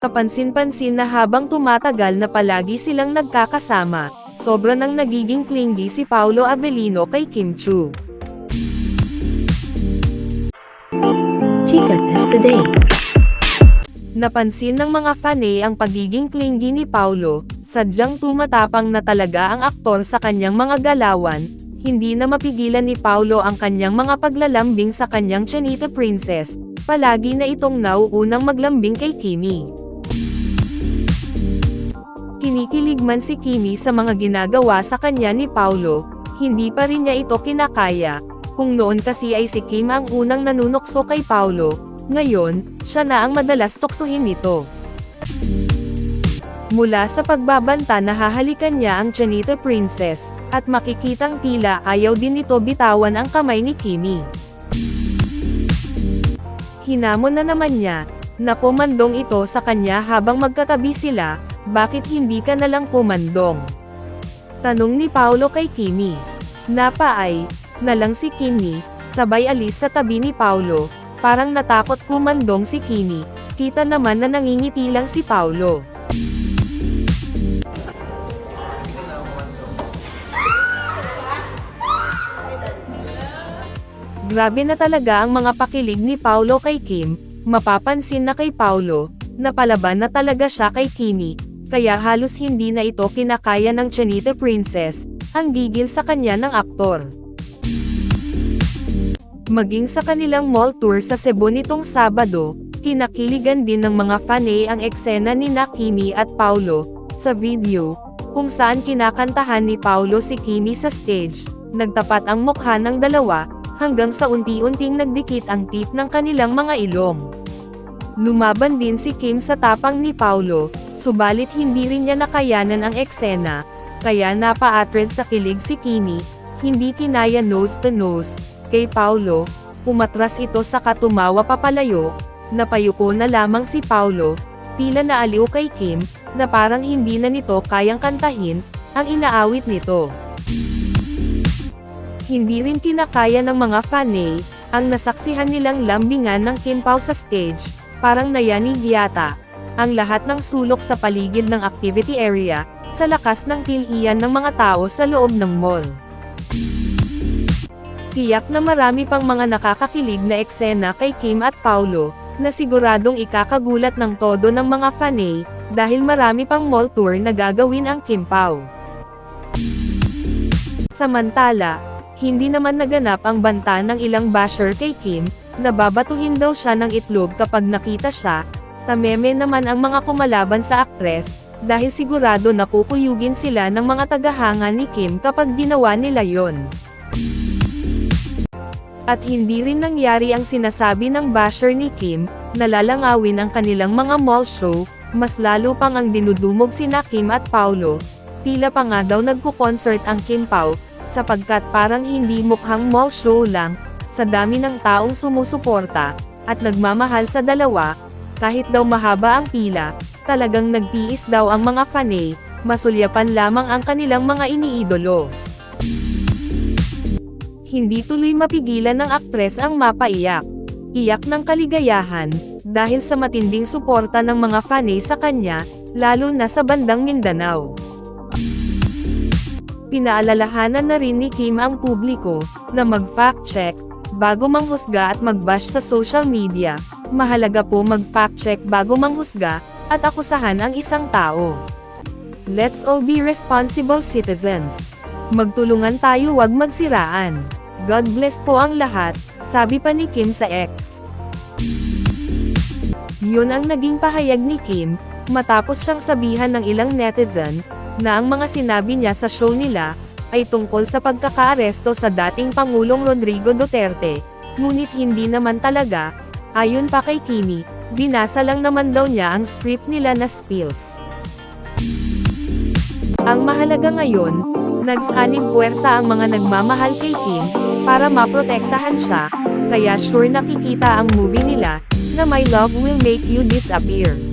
Kapansin-pansin na habang tumatagal na palagi silang nagkakasama, sobra nang nagiging clingy si Paolo Avellino kay Kim Chu. Chica Test Today. Napansin ng mga fanay ang pagiging clingy ni Paulo, sadyang tumatapang na talaga ang aktor sa kanyang mga galawan, hindi na mapigilan ni Paulo ang kanyang mga paglalambing sa kanyang Chanita Princess, palagi na itong nauunang maglambing kay Kimi. Kinikilig man si Kimi sa mga ginagawa sa kanya ni Paulo, hindi pa rin niya ito kinakaya, kung noon kasi ay si Kim ang unang nanunokso kay Paulo, ngayon, siya na ang madalas tuksohin nito. Mula sa pagbabanta na hahalikan niya ang Chanita Princess, at makikitang tila ayaw din nito bitawan ang kamay ni Kimi. Hinamon na naman niya, na kumandong ito sa kanya habang magkatabi sila, bakit hindi ka nalang kumandong? Tanong ni Paolo kay Kimi. Napaay, na lang si Kimi, sabay alis sa tabi ni Paulo, parang natakot kumandong si Kimi, kita naman na nangingiti lang si Paulo. Grabe na talaga ang mga pakilig ni Paulo kay Kim, mapapansin na kay Paulo, napalaban na talaga siya kay Kimi, kaya halos hindi na ito kinakaya ng Chanita Princess, ang gigil sa kanya ng aktor. Maging sa kanilang mall tour sa Cebu nitong Sabado, kinakiligan din ng mga fanay ang eksena ni Nakimi at Paulo, sa video, kung saan kinakantahan ni Paulo si Kimi sa stage, nagtapat ang mukha ng dalawa, hanggang sa unti-unting nagdikit ang tip ng kanilang mga ilong. Lumaban din si Kim sa tapang ni Paulo, subalit hindi rin niya nakayanan ang eksena, kaya napa-atres sa kilig si Kimi, hindi kinaya nose to nose, kay Paulo, umatras ito sa katumawa papalayo, napayuko na lamang si Paulo, tila naaliw kay Kim, na parang hindi na nito kayang kantahin, ang inaawit nito. Hindi rin kinakaya ng mga fanay, ang nasaksihan nilang lambingan ng Kim Pao sa stage, parang nayanig yata, ang lahat ng sulok sa paligid ng activity area, sa lakas ng tilian ng mga tao sa loob ng mall. Tiyak na marami pang mga nakakakilig na eksena kay Kim at Paulo, na siguradong ikakagulat ng todo ng mga fanay, dahil marami pang mall tour na gagawin ang Kim Pao. Samantala, hindi naman naganap ang banta ng ilang basher kay Kim, na babatuhin daw siya ng itlog kapag nakita siya, tameme naman ang mga kumalaban sa aktres, dahil sigurado na kukuyugin sila ng mga tagahanga ni Kim kapag ginawa nila yon. At hindi rin nangyari ang sinasabi ng basher ni Kim, na lalangawin ang kanilang mga mall show, mas lalo pang ang dinudumog sina Kim at Paulo, tila pa nga daw nagko-concert ang Kim Pao, sapagkat parang hindi mukhang mall show lang, sa dami ng taong sumusuporta, at nagmamahal sa dalawa, kahit daw mahaba ang pila, talagang nagtiis daw ang mga fanay, masulyapan lamang ang kanilang mga iniidolo. Hindi tuloy mapigilan ng aktres ang mapaiyak. Iyak ng kaligayahan, dahil sa matinding suporta ng mga fanay sa kanya, lalo na sa bandang Mindanao. Pinaalalahanan na rin ni Kim ang publiko, na mag-fact check, bago manghusga at mag-bash sa social media, mahalaga po mag-fact check bago manghusga, at akusahan ang isang tao. Let's all be responsible citizens. Magtulungan tayo wag magsiraan. God bless po ang lahat, sabi pa ni Kim sa X. Yun ang naging pahayag ni Kim, matapos siyang sabihan ng ilang netizen, na ang mga sinabi niya sa show nila, ay tungkol sa pagkakaaresto sa dating Pangulong Rodrigo Duterte, ngunit hindi naman talaga, ayon pa kay Kimi, binasa lang naman daw niya ang script nila na spills. Ang mahalaga ngayon, nagsanib puwersa ang mga nagmamahal kay Kim, para maprotektahan siya, kaya sure nakikita ang movie nila, na My Love Will Make You Disappear.